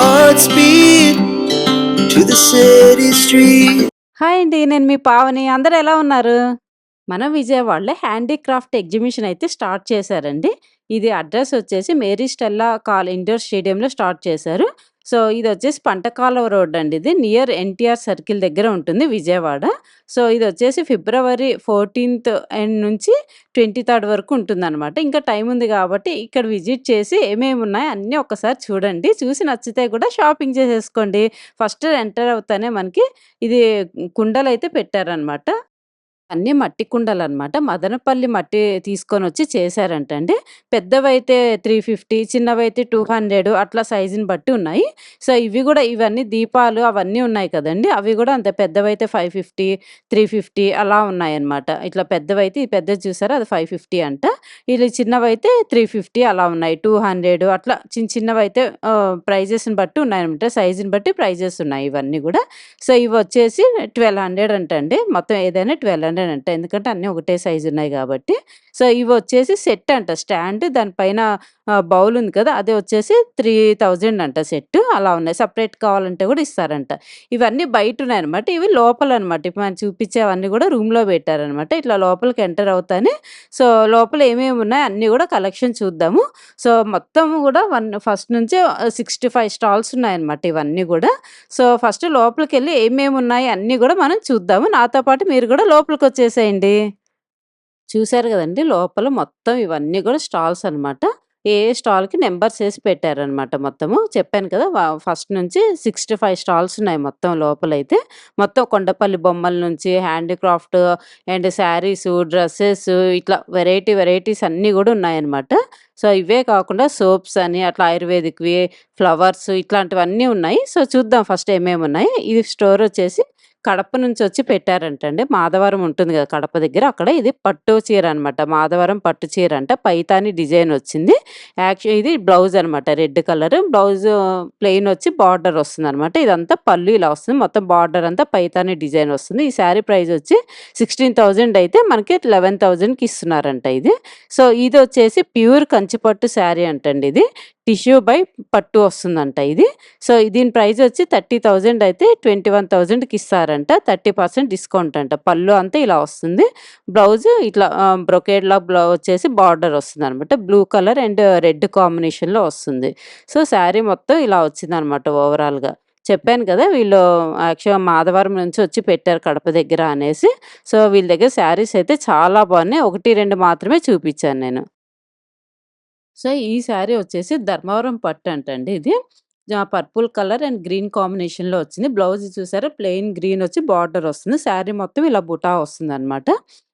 hearts to the city street. Hi అండి. నేను మీ పావని. అందరు ఎలా ఉన్నారు? మన విజయవాడలో హ్యాండీక్రాఫ్ట్ ఎగ్జిబిషన్ అయితే స్టార్ట్ చేశారండి. ఇది అడ్రస్ వచ్చేసి మేరీ స్టెల్లా కాల్ ఇండోర్ స్టేడియంలో స్టార్ట్ చేశారు. సో, ఇది వచ్చేసి పంటకాలవ రోడ్ అండి ఇది. నియర్ ఎన్టీఆర్ సర్కిల్ దగ్గర ఉంటుంది విజయవాడ. సో, ఇది వచ్చేసి ఫిబ్రవరి 14థ్ ఎండ్ నుంచి 23 వరకు ఉంటుందన్నమాట ఇంకా టైం ఉంది కాబట్టి ఇక్కడ విజిట్ చేసి ఏమేమి ఉన్నాయో అన్నీ ఒక్కసారి చూడండి. చూసి నచ్చితే కూడా షాపింగ్ చేసేసుకోండి. ఫస్ట్ ఎంటర్ అవుతానే మనకి ఇది కుండలైతే పెట్టారనమాట. అన్నీ మట్టి కుండలు అనమాట మదనపల్లి మట్టి తీసుకొని వచ్చి చేశారంట చేశారంటండి. పెద్దవైతే 350 చిన్నవైతే 200 అట్లా సైజుని బట్టి ఉన్నాయి. సో, ఇవి కూడా ఇవన్నీ దీపాలు అవన్నీ ఉన్నాయి కదండి అవి కూడా అంతే పెద్దవైతే 550, 350 అలా ఉన్నాయన్నమాట. ఇట్లా పెద్దవైతే ఈ పెద్దది చూసారా అది 550 అంట. ఇది చిన్నవైతే 350 అలా ఉన్నాయి. 200 అట్లా చిన్న చిన్నవైతే ప్రైజెస్‌ని బట్టి ఉన్నాయన్నమాట. సైజుని బట్టి ప్రైజెస్ ఉన్నాయి ఇవన్నీ కూడా సో, ఇవి వచ్చి ట్వెల్వ్ హండ్రెడ్ అంటండి. మొత్తం ఏదైనా ట్వెల్వ్ హండ్రెడ్ 1200 అంట. ఎందుకంటే అన్నీ ఒకటే సైజు ఉన్నాయి కాబట్టి సో, ఇవి వచ్చేసి సెట్ అంట. స్టాండ్ దాని పైన బౌల్ ఉంది కదా! అదే వచ్చేసి 3000 అంట సెట్. అలా ఉన్నాయి. సపరేట్ కావాలంటే కూడా ఇస్తారంట. ఇవన్నీ బయట బయటున్నాయన్నమాట. ఇవి లోపల అనమాట ఇప్పుడు మనం చూపించేవన్నీ కూడా రూమ్‌లో పెట్టారనమాట. ఇట్లా లోపలికి ఎంటర్ అవుతానే సో, లోపల ఏమేమి ఉన్నాయి అన్నీ కూడా కలెక్షన్ చూద్దాము. సో, మొత్తం కూడా వన్ ఫస్ట్ నుంచే సిక్స్టీ ఫైవ్ స్టాల్స్ ఉన్నాయన్నమాట ఇవన్నీ కూడా సో, ఫస్ట్ లోపలికి వెళ్ళి ఏమేమి ఉన్నాయి అన్నీ కూడా మనం చూద్దాము. నాతో పాటు మీరు కూడా లోపలికి వచ్చేసేయండి చూశారు కదండి లోపల మొత్తం ఇవన్నీ కూడా స్టాల్స్ అనమాట. ఏ ఏ స్టాల్‌కి నెంబర్స్ వేసి పెట్టారనమాట మొత్తము. చెప్పాను కదా! ఫస్ట్ నుంచి 65 స్టాల్స్ ఉన్నాయి మొత్తం లోపలైతే. మొత్తం కొండపల్లి బొమ్మల నుంచి హ్యాండీక్రాఫ్ట్ అండ్ శారీస్ డ్రెస్సెస్ ఇట్లా వెరైటీ వెరైటీస్ అన్నీ కూడా ఉన్నాయన్నమాట. సో, ఇవే కాకుండా సోప్స్ అని అట్లా ఆయుర్వేదిక్‌వి, ఫ్లవర్స్ ఇట్లాంటివన్నీ ఉన్నాయి. సో, చూద్దాం ఫస్ట్ ఏమేమి ఉన్నాయి ఇది స్టోర్ వచ్చేసి కడప నుంచి వచ్చి పెట్టారంటండి. మాధవరం ఉంటుంది కదా కడప దగ్గర అక్కడ ఇది పట్టు చీర అనమాట. మాధవరం పట్టు చీర అంట. పైతాని డిజైన్ వచ్చింది. యాక్చువల్ ఇది బ్లౌజ్ అనమాట. Red colour. బ్లౌజ్ ప్లెయిన్ వచ్చి బార్డర్ వస్తుందనమాట. ఇదంతా పళ్ళు ఇలా వస్తుంది. మొత్తం బార్డర్ అంతా పైతాని డిజైన్ వస్తుంది. ఈ శారీ ప్రైస్ వచ్చి 16,000 అయితే మనకి 11,000కి ఇస్తున్నారంట ఇది. సో, ఇది వచ్చేసి ప్యూర్ కంచిపట్టు శారీ అంటండి ఇది. టిష్యూ బై పట్టు వస్తుందంట ఇది. సో, దీని ప్రైస్ వచ్చి 30,000 అయితే ట్వంటీ వన్ ఇస్తారు 21,000కి ఇస్తారంట. 30% డిస్కౌంట్ అంట. పళ్ళు అంతా ఇలా వస్తుంది. బ్లౌజ్ ఇట్లా బ్రొకేడ్‌లా బ్లౌ వచ్చేసి బార్డర్ వస్తుందనమాట. బ్లూ కలర్ అండ్ రెడ్ కాంబినేషన్‌లో వస్తుంది. సో, శారీ మొత్తం ఇలా వచ్చింది అనమాట ఓవరాల్‌గా. చెప్పాను కదా! వీళ్ళు యాక్చువల్‌గా మాధవరం నుంచి వచ్చి పెట్టారు కడప దగ్గర అనేసి. సో, వీళ్ళ దగ్గర శారీస్ అయితే చాలా బాగున్నాయి. 1, 2 మాత్రమే చూపించాను నేను. సో, ఈ శారీ వచ్చేసి ధర్మవరం పట్టు అంటండి ఇది. పర్పుల్ కలర్ అండ్ గ్రీన్ కాంబినేషన్‌లో వచ్చింది. బ్లౌజ్ చూసారా ప్లెయిన్ గ్రీన్ వచ్చి బార్డర్ వస్తుంది. శారీ మొత్తం ఇలా బుటా వస్తుందనమాట.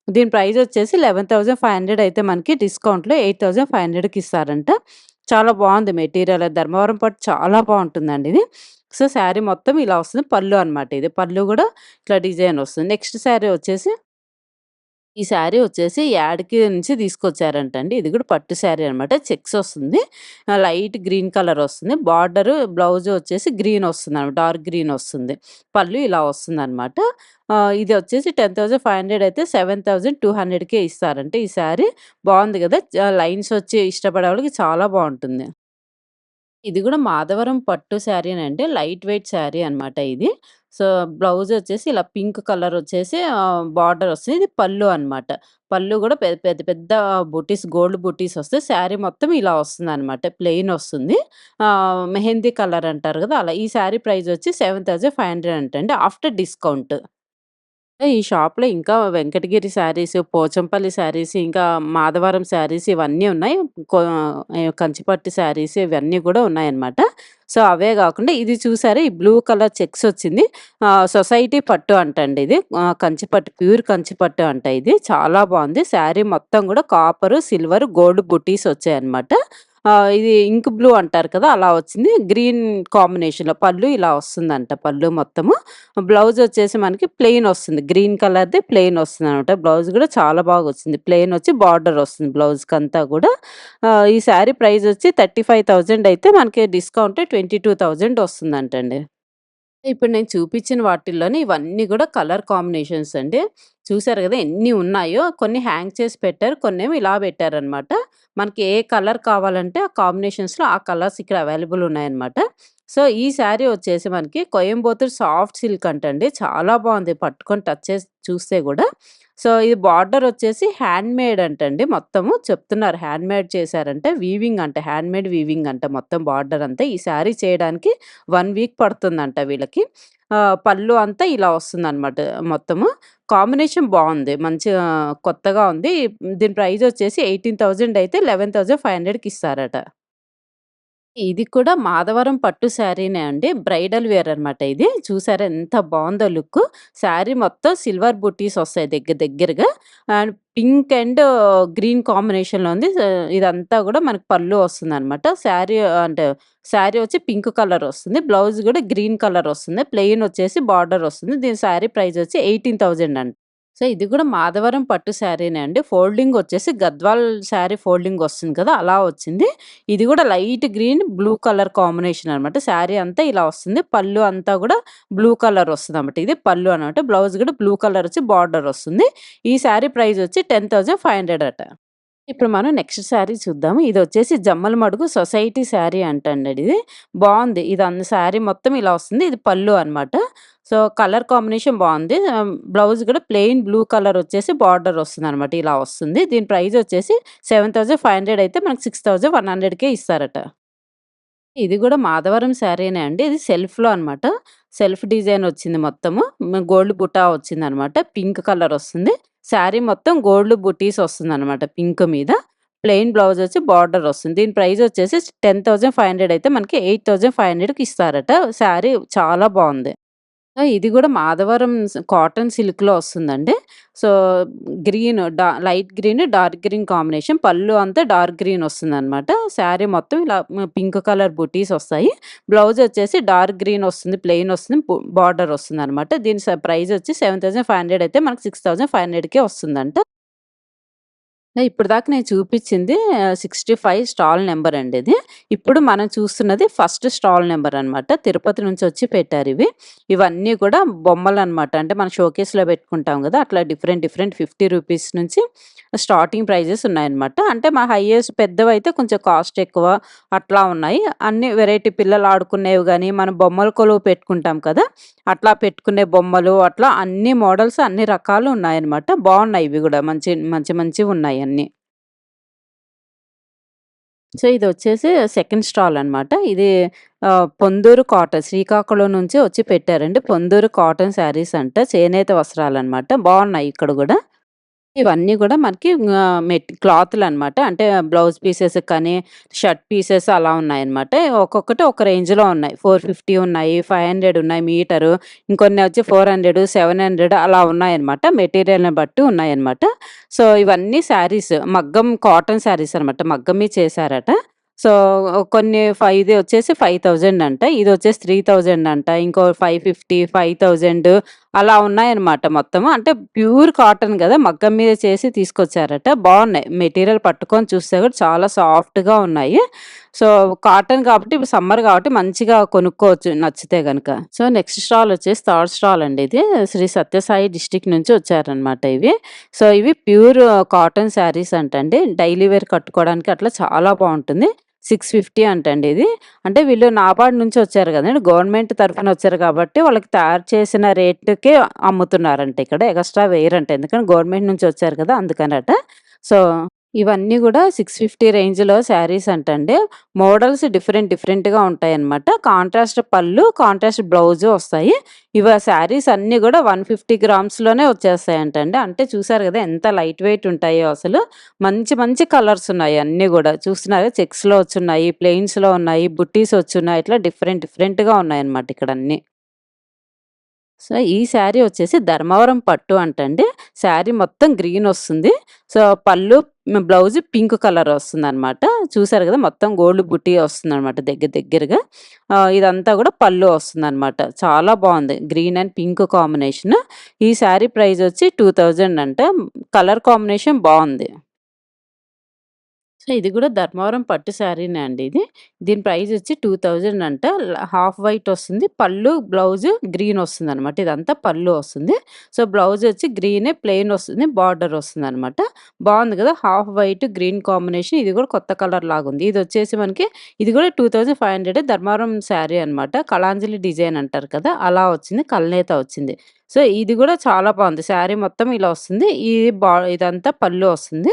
దీని ప్రైస్ వచ్చేసి 11,500 అయితే మనకి డిస్కౌంట్‌లో 8,500కి ఇస్తారంట. చాలా బాగుంది మెటీరియల్. ధర్మవరం పట్టు చాలా బాగుంటుందండి ఇది. సో, శారీ మొత్తం ఇలా వస్తుంది. పళ్ళు అనమాట ఇది. పళ్ళు కూడా ఇట్లా డిజైన్ వస్తుంది. నెక్స్ట్ శారీ వచ్చేసి ఈ శారీ వచ్చేసి యాడ్‌కి నుంచి తీసుకొచ్చారంటండి. ఇది కూడా పట్టు శారీ అనమాట. చెక్స్ వస్తుంది. లైట్ గ్రీన్ కలర్ వస్తుంది. బార్డర్ బ్లౌజ్ వచ్చేసి గ్రీన్ వస్తుందనమాట. డార్క్ గ్రీన్ వస్తుంది. పళ్ళు ఇలా వస్తుందనమాట. అనమాట ఇది వచ్చేసి 10,500 అయితే సెవెన్ థౌజండ్ టూ హండ్రెడ్కే ఇస్తారంటే ఈ శారీ. బాగుంది కదా లైన్స్ వచ్చి ఇష్టపడే వాళ్ళకి చాలా బాగుంటుంది ఇది కూడా మాధవరం పట్టు శారీనండి. లైట్ వెయిట్ శారీ అనమాట ఇది. సో, బ్లౌజ్ వచ్చేసి ఇలా పింక్ కలర్ వచ్చేసి బార్డర్ వస్తుంది. ఇది పళ్ళు అనమాట. పళ్ళు కూడా పెద్ద పెద్ద పెద్ద బుటీస్ గోల్డ్ బుటీస్ వస్తే శారీ మొత్తం ఇలా వస్తుందనమాట. ప్లెయిన్ వస్తుంది. మెహందీ కలర్ అంటారు కదా అలా. ఈ శారీ ప్రైస్ వచ్చి 7,500 అంటండి ఆఫ్టర్ డిస్కౌంట్. ఈ షాప్‌లో ఇంకా వెంకటగిరి శారీస్, పోచంపల్లి శారీస్, ఇంకా మాధవరం శారీస్ ఇవన్నీ ఉన్నాయి. కొ ఆహ్, కంచిపట్టు శారీస్ ఇవన్నీ కూడా ఉన్నాయన్నమాట. సో, అవే గాకుండా ఇది చూసారా ఈ బ్లూ కలర్ చెక్స్ వచ్చింది. ఆహ్, సొసైటీ పట్టు అంటండి ఇది. ఆహ్, కంచిపట్టు ప్యూర్ కంచిపట్టు అంట ఇది. చాలా బావుంది. శారీ మొత్తం కూడా కాపరు, సిల్వర్, గోల్డ్ బుటీస్ వచ్చాయన్నమాట. ఇది ఇంక్ బ్లూ అంటారు కదా! అలా వచ్చింది. గ్రీన్ కాంబినేషన్‌లో పళ్ళు ఇలా వస్తుందంట పళ్ళు మొత్తము. బ్లౌజ్ వచ్చేసి మనకి ప్లెయిన్ వస్తుంది. గ్రీన్ కలర్‌ది ప్లెయిన్ వస్తుంది అనమాట బ్లౌజ్ కూడా చాలా బాగా వచ్చింది ప్లెయిన్ వచ్చి బార్డర్ వస్తుంది బ్లౌజ్కి అంతా కూడా ఈ శారీ ప్రైస్ వచ్చి 35,000 అయితే మనకి డిస్కౌంట్ 22,000 వస్తుందంటండి. ఇప్పుడు నేను చూపించిన వాటిల్లోనే ఇవన్నీ కూడా కలర్ కాంబినేషన్స్ అండి. చూసారు కదా ఎన్ని ఉన్నాయో కొన్ని హ్యాంగ్ చేసి పెట్టారు. కొన్ని ఏమో ఇలా పెట్టారనమాట. మనకి ఏ కలర్ కావాలంటే ఆ కాంబినేషన్స్‌లో ఆ కలర్స్ ఇక్కడ అవైలబుల్ ఉన్నాయన్నమాట. సో, ఈ శారీ వచ్చేసి మనకి కోయంబత్తూర్ సాఫ్ట్ సిల్క్ అంటండి. చాలా బాగుంది పట్టుకొని టచ్ చేసి చూస్తే కూడా సో, ఇది బార్డర్ వచ్చేసి హ్యాండ్‌మేడ్ అంటండి మొత్తము. చెప్తున్నారు హ్యాండ్‌మేడ్ చేశారంటే వీవింగ్ అంట. హ్యాండ్‌మేడ్ వీవింగ్ అంట మొత్తం బార్డర్ అంతా. ఈ శారీ చేయడానికి వన్ వీక్ పడుతుందంట వీళ్ళకి. పళ్ళు అంతా ఇలా వస్తుందనమాట మొత్తము. కాంబినేషన్ బాగుంది మంచిగా కొత్తగా ఉంది. దీని ప్రైస్ వచ్చేసి 18,000 అయితే 11,500కి ఇస్తారట. ఇది కూడా మాధవరం పట్టు శారీనే అండి. బ్రైడల్ వేర్ అనమాట ఇది. చూసారా ఎంత బాగుందో లుక్ శారీ మొత్తం సిల్వర్ బుట్టీస్ వస్తాయి దగ్గర దగ్గరగా. అండ్ పింక్ అండ్ గ్రీన్ కాంబినేషన్‌లో ఉంది. ఇదంతా కూడా మనకు పళ్ళు వస్తుందనమాట. శారీ అంటే శారీ వచ్చి పింక్ కలర్ వస్తుంది. బ్లౌజ్ కూడా గ్రీన్ కలర్ వస్తుంది. ప్లెయిన్ వచ్చేసి బార్డర్ వస్తుంది. దీని శారీ ప్రైస్ వచ్చి 18,000 అండి. సో, ఇది కూడా మాధవరం పట్టు శారీనే అండి. ఫోల్డింగ్ వచ్చేసి గద్వాల్ శారీ ఫోల్డింగ్ వస్తుంది కదా! అలా వచ్చింది. ఇది కూడా light green, blue colour combination అనమాట. శారీ అంతా ఇలా వస్తుంది. పళ్ళు అంతా కూడా బ్లూ కలర్ వస్తుందన్నమాట. ఇది పళ్ళు అనమాట. బ్లౌజ్ కూడా బ్లూ కలర్ వచ్చి బార్డర్ వస్తుంది. ఈ శారీ ప్రైస్ వచ్చి 10,500 అట. ఇప్పుడు మనం నెక్స్ట్ శారీ చూద్దాము. ఇదొచ్చేసి జమ్మల మడుగు సొసైటీ శారీ అంటండి ఇది. బాగుంది ఇది అన్న శారీ మొత్తం ఇలా వస్తుంది. ఇది పళ్ళు అనమాట. సో, కలర్ కాంబినేషన్ బాగుంది బ్లౌజ్ కూడా ప్లెయిన్ బ్లూ కలర్ వచ్చేసి బార్డర్ వస్తుంది అనమాట ఇలా వస్తుంది. దీని ప్రైస్ వచ్చేసి 7,500 అయితే మనకు 6,100కే ఇస్తారట. ఇది కూడా మాధవరం శారీనే అండి. ఇది సెల్ఫ్‌లో అనమాట. సెల్ఫ్ డిజైన్ వచ్చింది మొత్తము. గోల్డ్ బుటా వచ్చిందనమాట. పింక్ కలర్ వస్తుంది. శారీ మొత్తం గోల్డ్ బుటీస్ వస్తుందనమాట పింక్ మీద. ప్లెయిన్ బ్లౌజ్ వచ్చి బార్డర్ వస్తుంది. దీని ప్రైస్ వచ్చేసి 10,500 అయితే మనకి 8,500కి ఇస్తారట. శారీ చాలా బాగుంది ఇది కూడా మాధవరం కాటన్ సిల్క్‌లో వస్తుందండి. సో, గ్రీన్ డా light green, dark green combination. పళ్ళు అంతా డార్క్ గ్రీన్ వస్తుందనమాట. శారీ మొత్తం ఇలా పింక్ కలర్ బుటీస్ వస్తాయి. బ్లౌజ్ వచ్చేసి డార్క్ గ్రీన్ వస్తుంది. ప్లెయిన్ వస్తుంది. బార్డర్ బార్డర్ వస్తుందనమాట. దీని ప్రైస్ వచ్చి 7,500 అయితే మనకు 6,500కే వస్తుందంట. ఇప్పటిదాకా నేను చూపించింది సిక్స్టీ ఫైవ్ స్టాల్ నెంబర్ అండి ఇది. ఇప్పుడు మనం చూస్తున్నది ఫస్ట్ స్టాల్ నెంబర్ అనమాట. తిరుపతి నుంచి వచ్చి పెట్టారు ఇవి ఇవన్నీ కూడా బొమ్మలు అనమాట అంటే మనం షోకేస్‌లో పెట్టుకుంటాం కదా అట్లా డిఫరెంట్ డిఫరెంట్ 50 రూపీస్ నుంచి స్టార్టింగ్ ప్రైజెస్ ఉన్నాయన్నమాట. అంటే మా హైయెస్ట్ పెద్దవైతే కొంచెం కాస్ట్ ఎక్కువ అట్లా ఉన్నాయి. అన్ని వెరైటీ పిల్లలు ఆడుకునేవి కానీ మనం బొమ్మల కొలువు పెట్టుకుంటాం కదా! అట్లా పెట్టుకునే బొమ్మలు అట్లా అన్ని మోడల్స్ అన్ని రకాలు ఉన్నాయన్నమాట. బాగున్నాయి ఇవి కూడా మంచి మంచి మంచివి ఉన్నాయి అన్నీ. సో, ఇదొచ్చేసి సెకండ్ స్టాల్ అనమాట. ఇది పొందూరు కాటన్ శ్రీకాకుళం నుంచి వచ్చి పెట్టారండి. పొందూరు కాటన్ శారీస్ అంట. చేనేత వస్త్రాలు అనమాట బాగున్నాయి ఇక్కడ కూడా ఇవన్నీ కూడా మనకి మెట్ మెట్ అనమాట అంటే బ్లౌజ్ పీసెస్ కానీ, షర్ట్ పీసెస్ అలా ఉన్నాయన్నమాట. ఒక్కొక్కటి ఒక రేంజ్‌లో ఉన్నాయి. 450 ఉన్నాయి, 500 ఉన్నాయి మీటరు. ఇంకొన్ని వచ్చి 400, 700 అలా ఉన్నాయన్నమాట. మెటీరియల్‌ని బట్టి ఉన్నాయన్నమాట. సో, ఇవన్నీ శారీస్ మగ్గం కాటన్ శారీస్ అనమాట. మగ్గం చేశారట. సో, కొన్ని ఫై ఇది వచ్చేసి 5,000 అంట. ఇది వచ్చి త్రీ థౌజండ్ అంట. ఇంకో 550, 5,000 అలా ఉన్నాయన్నమాట మొత్తము. అంటే ప్యూర్ కాటన్ కదా మగ్గం మీద చేసి తీసుకొచ్చారట. బాగున్నాయి మెటీరియల్ పట్టుకొని చూస్తే కూడా చాలా సాఫ్ట్‌గా ఉన్నాయి. సో, కాటన్ కాబట్టి ఇప్పుడు సమ్మర్ కాబట్టి మంచిగా కొనుక్కోవచ్చు నచ్చితే కనుక సో, నెక్స్ట్ స్టాల్ వచ్చేసి థర్డ్ స్టాల్ అండి ఇది. శ్రీ సత్యసాయి డిస్టిక్ నుంచి వచ్చారనమాట ఇవి. సో, ఇవి ప్యూర్ కాటన్ శారీస్ అంటండి. డైలీ వేర్ కట్టుకోవడానికి అట్లా చాలా బాగుంటుంది సిక్స్ ఫిఫ్టీ అంటండి ఇది. అంటే వీళ్ళు నాబార్డ్ నుంచి వచ్చారు కదండి గవర్నమెంట్ తరఫున వచ్చారు కాబట్టి వాళ్ళకి తయారు చేసిన రేటుకే అమ్ముతున్నారంట ఇక్కడ. ఎక్స్ట్రా వేయరంట. ఎందుకంటే గవర్నమెంట్ నుంచి వచ్చారు కదా! అందుకనట. సో, ఇవన్నీ కూడా సిక్స్ ఫిఫ్టీ రేంజ్‌లో శారీస్ అంటండి. మోడల్స్ డిఫరెంట్ డిఫరెంట్‌గా ఉంటాయన్నమాట. కాంట్రాస్ట్ పళ్ళు, కాంట్రాస్ట్ బ్లౌజు వస్తాయి. ఇవి శారీస్ అన్నీ కూడా వన్ ఫిఫ్టీ గ్రామ్స్‌లోనే వచ్చేస్తాయంటండి. అంటే చూసారు కదా ఎంత లైట్ వెయిట్ ఉంటాయో అసలు. మంచి మంచి కలర్స్ ఉన్నాయి అన్నీ కూడా చూస్తున్నారా చెక్స్‌లో వచ్చున్నాయి, ప్లెయిన్స్‌లో ఉన్నాయి, బుట్టీస్ వచ్చున్నాయి. ఇట్లా డిఫరెంట్ డిఫరెంట్‌గా ఉన్నాయన్నమాట ఇక్కడ అన్నీ. సో, ఈ శారీ వచ్చేసి ధర్మవరం పట్టు అంటండి. శారీ మొత్తం గ్రీన్ వస్తుంది. సో, పళ్ళు, బ్లౌజ్ పింక్ కలర్ వస్తుందనమాట. చూసారు కదా మొత్తం గోల్డ్ బుట్టి వస్తుంది అనమాట దగ్గర దగ్గరగా. ఇదంతా కూడా పళ్ళు వస్తుందనమాట. చాలా బాగుంది గ్రీన్ అండ్ పింక్ కాంబినేషన్. ఈ శారీ ప్రైస్ వచ్చి 2000 అంట. కలర్ కాంబినేషన్ బాగుంది సో, ఇది కూడా ధర్మవరం పట్టు శారీనే అండి ఇది. దీని ప్రైస్ వచ్చి 2000 అంట. హాఫ్ వైట్ వస్తుంది. పళ్ళు, బ్లౌజు గ్రీన్ వస్తుంది అనమాట ఇదంతా పళ్ళు వస్తుంది. సో, బ్లౌజ్ వచ్చి గ్రీనే ప్లెయిన్ వస్తుంది. బార్డర్ వస్తుందనమాట. బాగుంది కదా హాఫ్ వైట్, గ్రీన్ కాంబినేషన్ ఇది కూడా కొత్త కలర్ లాగుంది. ఇదొచ్చేసి మనకి ఇది కూడా two thousand five hundred Dharmavaram saree అనమాట. కళాంజలి డిజైన్ అంటారు కదా! అలా వచ్చింది. కల్నేత వచ్చింది. సో, ఇది కూడా చాలా బాగుంది శారీ మొత్తం ఇలా వస్తుంది. ఇది బా ఇదంతా పళ్ళు వస్తుంది.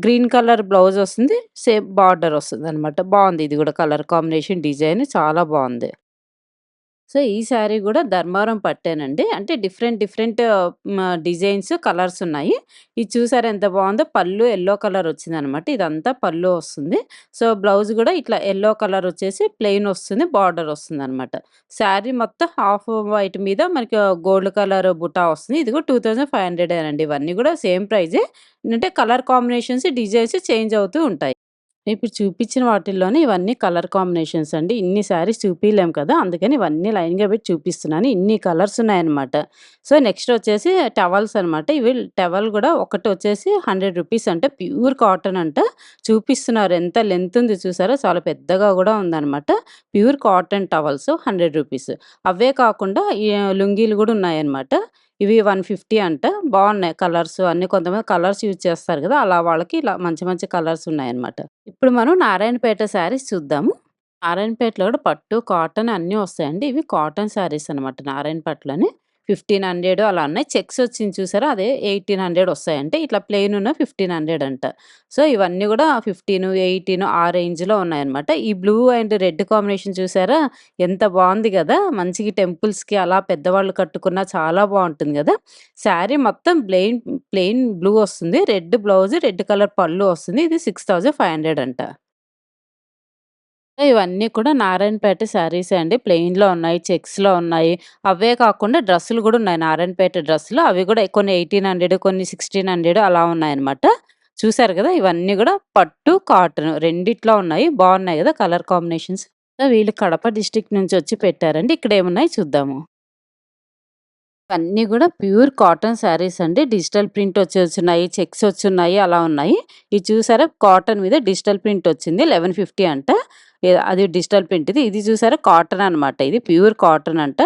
గ్రీన్ కలర్ బ్లౌజ్ వస్తుంది. సేమ్ బార్డర్ వస్తుంది అనమాట బాగుంది ఇది కూడా కలర్ కాంబినేషన్ డిజైన్ చాలా బాగుంది సో, ఈ శారీ కూడా ధర్మవరం పట్టేనండి. అంటే డిఫరెంట్ డిఫరెంట్ డిజైన్స్, కలర్స్ ఉన్నాయి. ఇది చూసారు ఎంత బాగుందో పళ్ళు ఎల్లో కలర్ వచ్చిందనమాట. ఇదంతా పళ్ళు వస్తుంది. సో, బ్లౌజ్ కూడా ఇట్లా ఎల్లో కలర్ వచ్చేసి ప్లెయిన్ వస్తుంది. బార్డర్ వస్తుందనమాట. శారీ మొత్తం హాఫ్ వైట్ మీద మనకి గోల్డ్ కలర్ బుటా వస్తుంది. ఇది కూడా 2500 అండి. ఇవన్నీ కూడా సేమ్ ప్రైజే. అంటే కలర్ కాంబినేషన్స్, డిజైన్స్ చేంజ్ అవుతూ ఉంటాయి. ఇప్పుడు చూపించిన వాటిల్లోనే ఇవన్నీ కలర్ కాంబినేషన్స్ అండి. ఇన్ని శారీస్ చూపించలేము కదా! అందుకని ఇవన్నీ లైన్‌గా పెట్టి చూపిస్తున్నాను. ఇన్ని కలర్స్ ఉన్నాయన్నమాట. సో, నెక్స్ట్ వచ్చేసి టవల్స్ అనమాట. ఇవి టవల్ కూడా ఒకటి వచ్చేసి హండ్రెడ్ రూపీస్ అంటే ప్యూర్ కాటన్ అంట. చూపిస్తున్నారు ఎంత లెంత్ ఉంది చూసారో చాలా పెద్దగా కూడా ఉందనమాట. Pure cotton towels hundred rupees అవే కాకుండా ఈ లుంగీలు కూడా ఉన్నాయన్నమాట. ఇవి 150 అంట. బాగున్నాయి కలర్స్ అన్ని కొంతమంది కలర్స్ యూజ్ చేస్తారు కదా అలా వాళ్ళకి ఇలా మంచి మంచి కలర్స్ ఉన్నాయన్నమాట. ఇప్పుడు మనం నారాయణపేట శారీస్ చూద్దాము. నారాయణపేటలో కూడా పట్టు, కాటన్ అన్నీ వస్తాయండి. ఇవి కాటన్ శారీస్ అనమాట నారాయణపేటలోనే. 1500 అలా ఉన్నాయి. చెక్స్ వచ్చింది చూసారా? అదే ఎయిటీన్ హండ్రెడ్ వస్తాయంటే ఇట్లా ప్లెయిన్ ఉన్న 1500 అంట. సో, ఇవన్నీ కూడా ఫిఫ్టీన్ ఎయిటీన్ ఆ రేంజ్‌లో ఉన్నాయన్నమాట. ఈ బ్లూ అండ్ రెడ్ కాంబినేషన్ చూసారా? ఎంత బాగుంది కదా మంచిగా టెంపుల్స్‌కి అలా పెద్దవాళ్ళు కట్టుకున్నా చాలా బాగుంటుంది కదా శారీ మొత్తం ప్లెయిన్ ప్లెయిన్ బ్లూ వస్తుంది. రెడ్ బ్లౌజ్, రెడ్ కలర్ పళ్ళు వస్తుంది. ఇది 6500 అంట. ఇవన్నీ కూడా నారాయణపేట శారీస్ అండి. ప్లెయిన్‌లో ఉన్నాయి. చెక్స్‌లో ఉన్నాయి. అవే కాకుండా డ్రెస్సులు కూడా ఉన్నాయి. నారాయణపేట డ్రెస్సులు. అవి కూడా కొన్ని 1800 కొన్ని 1600 అలా ఉన్నాయన్నమాట. చూసారు కదా ఇవన్నీ కూడా పట్టు, కాటన్ రెండిట్లో ఉన్నాయి. బాగున్నాయి కదా కలర్ కాంబినేషన్స్. వీళ్ళు కడప డిస్టిక్ నుంచి వచ్చి పెట్టారండి. ఇక్కడ ఏమున్నాయి చూద్దాము. ఇవన్నీ కూడా ప్యూర్ కాటన్ శారీస్ అండి. డిజిటల్ ప్రింట్ వచ్చేసున్నాయి. చెక్స్ వచ్చున్నాయి. అలా ఉన్నాయి. ఇది చూసారా? కాటన్ మీద డిజిటల్ ప్రింట్ వచ్చింది. 1150 అంట. అది డిజిటల్ ప్రింట్ ఇది ఇది చూసారా? కాటన్ అనమాట. ఇది ప్యూర్ కాటన్ అంట.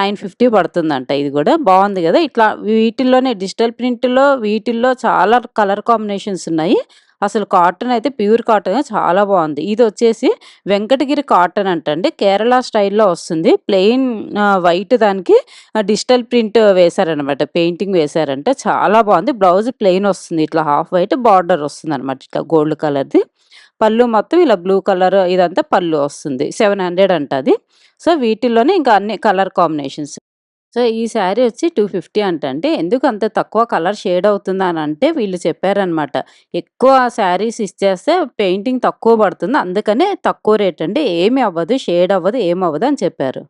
నైన్ ఫిఫ్టీ పడుతుందంట ఇది కూడా బాగుంది కదా ఇట్లా వీటిల్లోనే డిజిటల్ ప్రింట్‌లో వీటిల్లో చాలా కలర్ కాంబినేషన్స్ ఉన్నాయి. అసలు కాటన్ అయితే ప్యూర్ కాటన్ చాలా బాగుంది ఇది వచ్చేసి వెంకటగిరి కాటన్ అంటండి. కేరళ స్టైల్‌లో వస్తుంది. ప్లెయిన్ వైట్ దానికి డిజిటల్ ప్రింట్ వేశారనమాట. పెయింటింగ్ వేశారంటే చాలా బాగుంది బ్లౌజ్ ప్లెయిన్ వస్తుంది. ఇట్లా హాఫ్ వైట్ బార్డర్ వస్తుందనమాట. ఇట్లా గోల్డ్ కలర్‌ది. పళ్ళు మొత్తం ఇలా బ్లూ కలర్ ఇదంతా పళ్ళు వస్తుంది. 700 అంట అది. సో, వీటిల్లోనే ఇంకా అన్ని కలర్ కాంబినేషన్స్. సో, ఈ శారీ వచ్చి టూ ఫిఫ్టీ అంట అంటే ఎందుకు అంత తక్కువ కలర్ షేడ్ అవుతుందనంటే వీళ్ళు చెప్పారనమాట. ఎక్కువ శారీస్ ఇచ్చేస్తే పెయింటింగ్ తక్కువ పడుతుంది. అందుకనే తక్కువ రేట్ అండి. ఏమి అవ్వదు. షేడ్ అవ్వదు. ఏమవ్వదు అని చెప్పారు.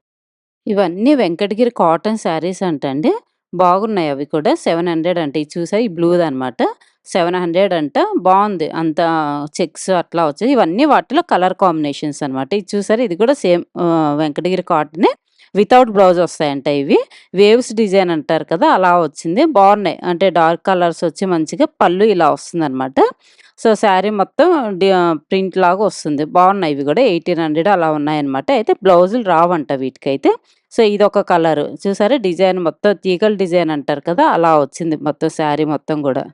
ఇవన్నీ వెంకటగిరి కాటన్ శారీస్ అంటండి. బాగున్నాయి అవి కూడా. 700 అంట. ఇది చూసా ఈ బ్లూదనమాట. 700 అంట. బాగుంది అంతా చెక్స్ అట్లా వచ్చాయి. ఇవన్నీ వాటిలో కలర్ కాంబినేషన్స్ అనమాట. ఇది చూసారు ఇది కూడా సేమ్ వెంకటగిరి కాటనే. వితౌట్ బ్లౌజ్ వస్తాయంట ఇవి. వేవ్స్ డిజైన్ అంటారు కదా! అలా వచ్చింది. బాగున్నాయి అంటే డార్క్ కలర్స్ వచ్చి మంచిగా పళ్ళు ఇలా వస్తుందన్నమాట సో, శారీ మొత్తం డి ప్రింట్ లాగా వస్తుంది. బాగున్నాయి ఇవి కూడా ఎయిటీన్ హండ్రెడ్ అలా ఉన్నాయన్నమాట. అయితే బ్లౌజులు రావంట వీటికైతే. సో, ఇదొక కలరు. చూసారా? డిజైన్ మొత్తం తీగల డిజైన్ అంటారు కదా! అలా వచ్చింది మొత్తం శారీ మొత్తం కూడా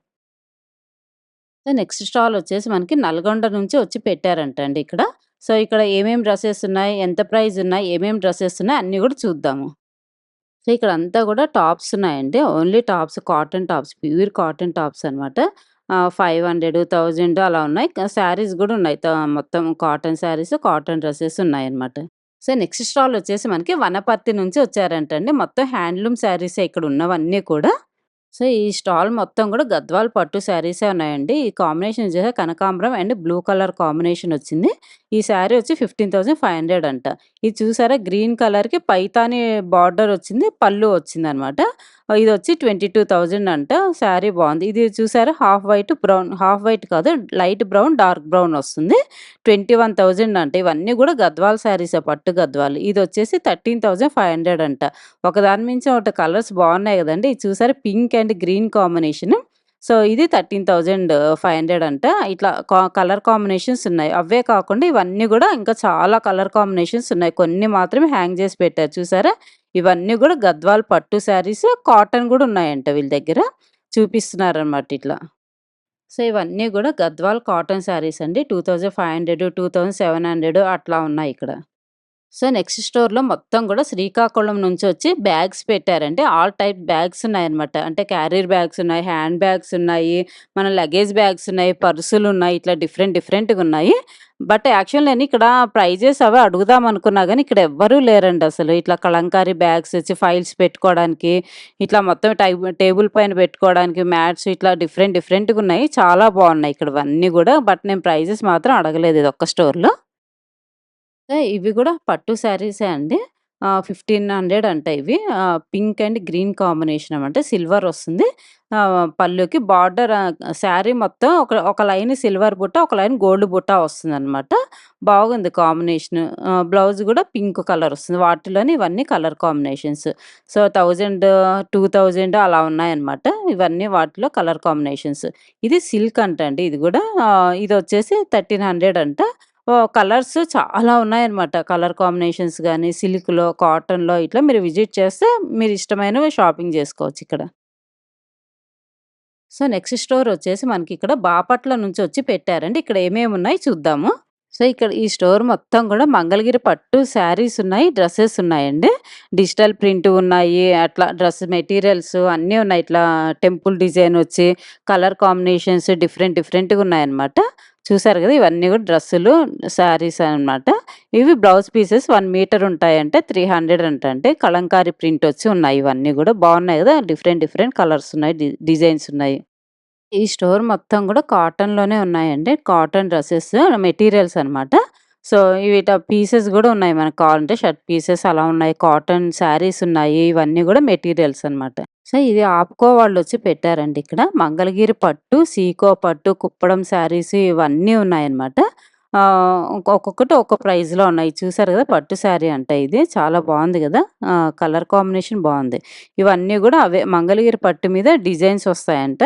సో, నెక్స్ట్ స్టాల్ వచ్చేసి మనకి నల్గొండ నుంచి వచ్చి పెట్టారంట అండి ఇక్కడ. సో, ఇక్కడ ఏమేమి డ్రెస్సెస్ ఉన్నాయి? ఎంత ప్రైస్ ఉన్నాయి? ఏమేమి డ్రెస్సెస్ ఉన్నాయి? అన్నీ కూడా చూద్దాము. సో, ఇక్కడ అంతా కూడా టాప్స్ ఉన్నాయండి. Only tops cotton tops. Pure cotton tops అనమాట. ఫైవ్ హండ్రెడ్ థౌజండ్ అలా ఉన్నాయి. శారీస్ కూడా ఉన్నాయి. త మొత్తం కాటన్ శారీస్, కాటన్ డ్రెస్సెస్ ఉన్నాయి అన్నమాట సో, నెక్స్ట్ స్టాల్ వచ్చేసి మనకి వనపర్తి నుంచి వచ్చారంటండి. మొత్తం హ్యాండ్లూమ్ శారీస్ ఇక్కడ ఉన్నవన్నీ కూడా. సో, ఈ స్టాల్ మొత్తం కూడా గద్వాల్ పట్టు శారీసే ఉన్నాయండి. ఈ కాంబినేషన్ వచ్చేసి కనకాంబరం అండ్ బ్లూ కలర్ కాంబినేషన్ వచ్చింది. ఈ శారీ వచ్చి 15,500 అంట. ఇది చూసారా? గ్రీన్ కలర్‌కి పైతాని బార్డర్ వచ్చింది. పళ్ళు వచ్చింది అనమాట ఇది వచ్చి ట్వంటీ టూ థౌజండ్ అంట. శారీ బాగుంది ఇది చూసారా? Half white, brown half white కాదు లైట్ బ్రౌన్, డార్క్ బ్రౌన్ వస్తుంది. 21,000 అంట. ఇవన్నీ కూడా గద్వాల్ శారీసే పట్టు గద్వాలు ఇది వచ్చేసి థర్టీన్ థౌజండ్ ఫైవ్ హండ్రెడ్ అంట. ఒకదాని మించి ఒకటి కలర్స్ బాగున్నాయి కదండి ఇది చూసారా? Pink and green combination. So, ఇది 13,500 అంట. ఇట్లా కా కలర్ కాంబినేషన్స్ ఉన్నాయి. అవే కాకుండా ఇవన్నీ కూడా ఇంకా చాలా కలర్ కాంబినేషన్స్ ఉన్నాయి. కొన్ని మాత్రమే హ్యాంగ్ చేసి పెట్టారు చూసారా? ఇవన్నీ కూడా గద్వాల్ పట్టు శారీస్, కాటన్ కూడా ఉన్నాయంట వీళ్ళ దగ్గర. చూపిస్తున్నారనమాట ఇట్లా. సో, ఇవన్నీ కూడా గద్వాల్ కాటన్ శారీస్ అండి. 2500, 2700 అట్లా ఉన్నాయి ఇక్కడ. సో, నెక్స్ట్ స్టోర్‌లో మొత్తం కూడా శ్రీకాకుళం నుంచి వచ్చి బ్యాగ్స్ పెట్టారండి. ఆల్ టైప్ బ్యాగ్స్ ఉన్నాయన్నమాట. అంటే క్యారియర్ బ్యాగ్స్ ఉన్నాయి, హ్యాండ్ బ్యాగ్స్ ఉన్నాయి, మన లగేజ్ బ్యాగ్స్ ఉన్నాయి, పర్సులు ఉన్నాయి ఇట్లా డిఫరెంట్ డిఫరెంట్‌గా ఉన్నాయి. బట్ యాక్చువల్ నేను ఇక్కడ ప్రైజెస్ అవి అడుగుదాం అనుకున్నా కానీ ఇక్కడ ఎవ్వరూ లేరండి అసలు. ఇట్లా కలంకారీ బ్యాగ్స్ వచ్చి ఫైల్స్ పెట్టుకోవడానికి, ఇట్లా మొత్తం టేబుల్ పైన పెట్టుకోవడానికి మ్యాట్స్ ఇట్లా డిఫరెంట్ డిఫరెంట్‌గా ఉన్నాయి. చాలా బాగున్నాయి ఇక్కడ అన్నీ కూడా బట్ నేను ప్రైజెస్ మాత్రం అడగలేదు ఇది ఒక్క స్టోర్‌లో. ఇవి కూడా పట్టు శారీసే అండి. ఫిఫ్టీన్ హండ్రెడ్ అంట ఇవి. పింక్ అండ్ గ్రీన్ కాంబినేషన్ అనమాట. సిల్వర్ వస్తుంది. పళ్ళుకి బార్డర్ శారీ మొత్తం ఒక ఒక లైన్ సిల్వర్ బుట్ట, ఒక లైన్ గోల్డ్ బుట్ట వస్తుందనమాట. బాగుంది కాంబినేషన్. బ్లౌజ్ కూడా పింక్ కలర్ వస్తుంది. వాటిలోనే ఇవన్నీ colour combinations. So, thousand two thousand అలా ఉన్నాయన్నమాట. ఇవన్నీ వాటిలో కలర్ కాంబినేషన్స్. ఇది సిల్క్ అంట అండి ఇది కూడా ఇది వచ్చేసి థర్టీన్ హండ్రెడ్ అంట. కలర్స్ చాలా ఉన్నాయన్నమాట. కలర్ కాంబినేషన్స్ కానీ సిల్క్‌లో, కాటన్‌లో ఇట్లా మీరు విజిట్ చేస్తే మీరు ఇష్టమైనవి షాపింగ్ చేసుకోవచ్చు ఇక్కడ. సో, నెక్స్ట్ స్టోర్ వచ్చేసి మనకి ఇక్కడ బాపట్ల నుంచి వచ్చి పెట్టారండి. ఇక్కడ ఏమేమి ఉన్నాయి చూద్దాము. సో, ఇక్కడ ఈ స్టోర్ మొత్తం కూడా మంగళగిరి పట్టు శారీస్ ఉన్నాయి, డ్రెస్సెస్ ఉన్నాయండి. డిజిటల్ ప్రింట్ ఉన్నాయి. అట్లా డ్రెస్ మెటీరియల్స్ అన్నీ ఉన్నాయి. ఇట్లా టెంపుల్ డిజైన్ వచ్చి కలర్ కాంబినేషన్స్ డిఫరెంట్ డిఫరెంట్‌గా ఉన్నాయన్నమాట. చూసారు కదా ఇవన్నీ కూడా డ్రెస్సులు, శారీస్ అనమాట. ఇవి బ్లౌజ్ పీసెస్ వన్ మీటర్ ఉంటాయంటే త్రీ హండ్రెడ్ అంటే కలంకారీ ప్రింట్ వచ్చి ఉన్నాయి ఇవన్నీ కూడా బాగున్నాయి కదా డిఫరెంట్ డిఫరెంట్ కలర్స్ ఉన్నాయి. డిజైన్స్ ఉన్నాయి. ఈ స్టోర్ మొత్తం కూడా కాటన్‌లోనే ఉన్నాయండి. కాటన్ డ్రెస్సెస్ మెటీరియల్స్ అనమాట. సో, వీట పీసెస్ కూడా ఉన్నాయి మనకు కావాలంటే షర్ట్ పీసెస్ అలా ఉన్నాయి. కాటన్ శారీస్ ఉన్నాయి. ఇవన్నీ కూడా మెటీరియల్స్ అనమాట. సో, ఇది ఆప్కో వాళ్ళొచ్చి పెట్టారండి ఇక్కడ. మంగళగిరి పట్టు, సీకో పట్టు, కుప్పడం శారీస్ ఇవన్నీ ఉన్నాయన్నమాట. ఒక్కొక్కటి ఒక్కొక్క ప్రైస్‌లో ఉన్నాయి. చూసారు కదా పట్టు శారీ అంట ఇది. చాలా బాగుంది కదా కలర్ కాంబినేషన్ బాగుంది ఇవన్నీ కూడా అవే మంగళగిరి పట్టు మీద డిజైన్స్ వస్తాయంట.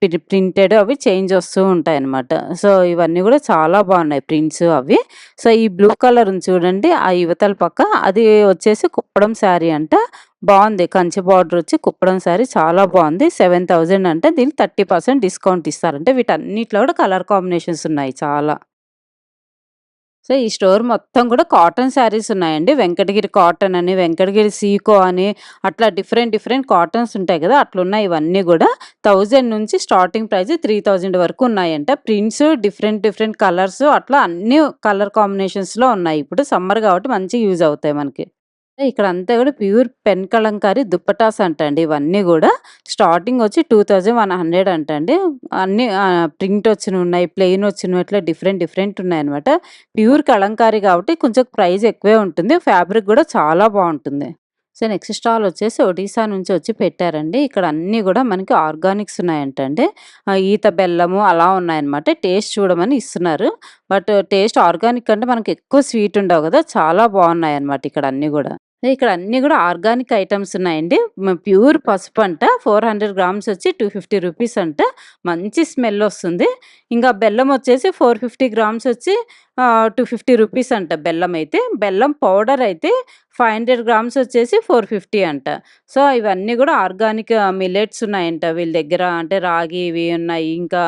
ప్రి ప్రింటెడ్ అవి చేంజ్ వస్తూ ఉంటాయి అన్నమాట సో, ఇవన్నీ కూడా చాలా బాగున్నాయి ప్రింట్స్ అవి. సో, ఈ బ్లూ కలర్ చూడండి. ఆ ఇవతల పక్క అది వచ్చేసి కుప్పడం శారీ అంట. బాగుంది కంచి బార్డర్ వచ్చి కుప్పడం శారీ చాలా బాగుంది సెవెన్ థౌజండ్ అంటే దీనికి 30% డిస్కౌంట్ ఇస్తారంటే వీటన్నిటిలో కూడా కలర్ కాంబినేషన్స్ ఉన్నాయి చాలా. సో, ఈ స్టోర్ మొత్తం కూడా కాటన్ శారీస్ ఉన్నాయండి. వెంకటగిరి కాటన్ అని, వెంకటగిరి సీకో అని అట్లా డిఫరెంట్ డిఫరెంట్ కాటన్స్ ఉంటాయి గదా! అట్లున్నాయి ఇవన్నీ కూడా థౌజండ్ నుంచి స్టార్టింగ్ ప్రైస్ 3000 వరకు ఉన్నాయంట. ప్రింట్స్ డిఫరెంట్ డిఫరెంట్ కలర్స్ అట్లా అన్నీ కలర్ కాంబినేషన్స్‌లో ఉన్నాయి. ఇప్పుడు సమ్మర్ కాబట్టి మంచిగా యూజ్ అవుతాయి మనకి. ఇక్కడ అంతా కూడా ప్యూర్ పెన్ కలంకారీ దుప్పటాస్ అంటండి ఇవన్నీ కూడా స్టార్టింగ్ వచ్చి 2100 అంటండి. అన్ని ప్రింట్ వచ్చినవి ఉన్నాయి ప్లెయిన్ వచ్చినవి ఇట్లా డిఫరెంట్ డిఫరెంట్ ఉన్నాయన్నమాట. ప్యూర్ కలంకారీ కాబట్టి కొంచెం ప్రైస్ ఎక్కువే ఉంటుంది. ఫ్యాబ్రిక్ కూడా చాలా బాగుంటుంది సో, నెక్స్ట్ స్టాల్ వచ్చేసి ఒడిశా నుంచి వచ్చి పెట్టారండి. ఇక్కడ అన్నీ కూడా మనకి ఆర్గానిక్స్ ఉన్నాయంటండి. ఈత బెల్లము అలా ఉన్నాయన్నమాట. టేస్ట్ చూడమని ఇస్తున్నారు. బట్ టేస్ట్ ఆర్గానిక్ అంటే మనకి ఎక్కువ స్వీట్ ఉండవు కదా చాలా బాగున్నాయి అన్నమాట ఇక్కడ అన్నీ కూడా ఇక్కడ అన్నీ కూడా ఆర్గానిక్ ఐటమ్స్ ఉన్నాయండి. ప్యూర్ పసుపు అంట. 400 గ్రామ్స్ వచ్చి 250 రూపీస్ అంట. మంచి స్మెల్ వస్తుంది. ఇంకా బెల్లం వచ్చేసి 450 గ్రామ్స్ వచ్చి టూ ఫిఫ్టీ రూపీస్ అంట బెల్లం అయితే. బెల్లం పౌడర్ అయితే 500 గ్రామ్స్ వచ్చేసి 450 అంట. సో, ఇవన్నీ కూడా ఆర్గానిక్ మిలెట్స్ ఉన్నాయంట వీళ్ళ దగ్గర. అంటే రాగి ఇవి ఉన్నాయి. ఇంకా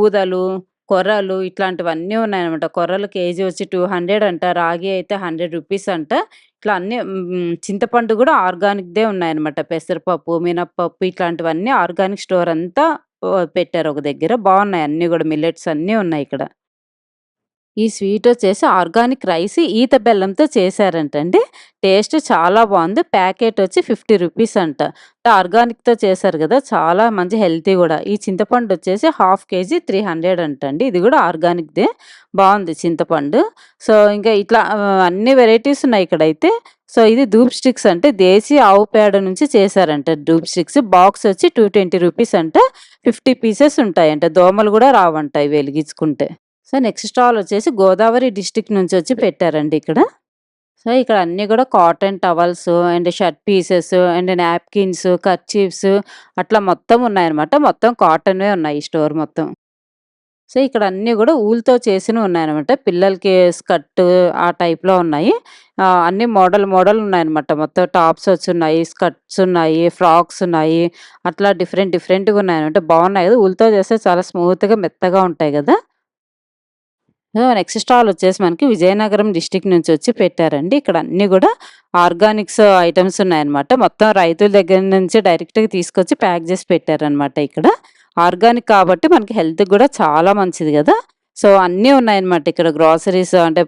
ఊదలు, కొర్రలు ఇట్లాంటివన్నీ ఉన్నాయన్నమాట. కొర్రలు కేజీ వచ్చి 200 అంట. రాగి అయితే 100 రూపీస్ అంట. ఇట్లా అన్నీ చింతపండు కూడా ఆర్గానిక్‌దే ఉన్నాయన్నమాట. పెసరపప్పు, మినపప్పు ఇట్లాంటివన్నీ ఆర్గానిక్ స్టోర్ అంతా పెట్టారు ఒక దగ్గర. బాగున్నాయి అన్నీ కూడా మిల్లెట్స్ అన్నీ ఉన్నాయి ఇక్కడ. ఈ స్వీట్ వచ్చేసి ఆర్గానిక్ రైస్ ఈత బెల్లంతో చేశారంటండి. టేస్ట్ చాలా బాగుంది ప్యాకెట్ వచ్చి 50 రూపీస్ అంట. ఆర్గానిక్‌తో చేశారు కదా చాలా మంచి హెల్తీ కూడా ఈ చింతపండు వచ్చేసి హాఫ్ కేజీ 300 అంటండి. ఇది కూడా ఆర్గానిక్‌దే. బాగుంది చింతపండు. సో, ఇంకా ఇట్లా అన్ని వెరైటీస్ ఉన్నాయి ఇక్కడైతే. సో, ఇది ధూప్ స్టిక్స్ అంటే దేశీ ఆవు పేడ నుంచి చేశారంట ధూప్ స్టిక్స్. బాక్స్ వచ్చి 220 రూపీస్ అంట. 50 పీసెస్ ఉంటాయంట. దోమలు కూడా రావంట వెలిగించుకుంటే. సో, నెక్స్ట్ స్టాల్ వచ్చేసి గోదావరి డిస్ట్రిక్ట్ నుంచి వచ్చి పెట్టారండి ఇక్కడ. సో, ఇక్కడ అన్నీ కూడా cotton towels and shirt pieces and napkins, kerchiefs అట్లా మొత్తం ఉన్నాయన్నమాట. మొత్తం కాటన్‌వే ఉన్నాయి ఈ స్టోర్ మొత్తం. సో, ఇక్కడ అన్నీ కూడా ఊళ్ళతో చేసినవి ఉన్నాయన్నమాట. పిల్లలకి స్కర్ట్ ఆ టైప్‌లో ఉన్నాయి. అన్ని మోడల్ మోడల్ ఉన్నాయన్నమాట. మొత్తం టాప్స్ వచ్చున్నాయి, స్కర్ట్స్ ఉన్నాయి, ఫ్రాక్స్ ఉన్నాయి. అట్లా డిఫరెంట్ డిఫరెంట్‌గా ఉన్నాయన్నమాట. బాగున్నాయి కదా ఊళ్ళతో చేస్తే చాలా స్మూత్‌గా మెత్తగా ఉంటాయి కదా సో, నెక్స్ట్ స్టాల్ వచ్చేసి మనకి విజయనగరం డిస్టిక్ నుంచి వచ్చి పెట్టారండి. ఇక్కడ అన్నీ కూడా ఆర్గానిక్స్ ఐటమ్స్ ఉన్నాయన్నమాట. మొత్తం రైతుల దగ్గర నుంచి డైరెక్ట్‌గా తీసుకొచ్చి ప్యాక్ చేసి పెట్టారనమాట ఇక్కడ. ఆర్గానిక్ కాబట్టి మనకి హెల్త్‌కి కూడా చాలా మంచిది కదా సో, అన్నీ ఉన్నాయన్నమాట ఇక్కడ గ్రోసరీస్ అంటే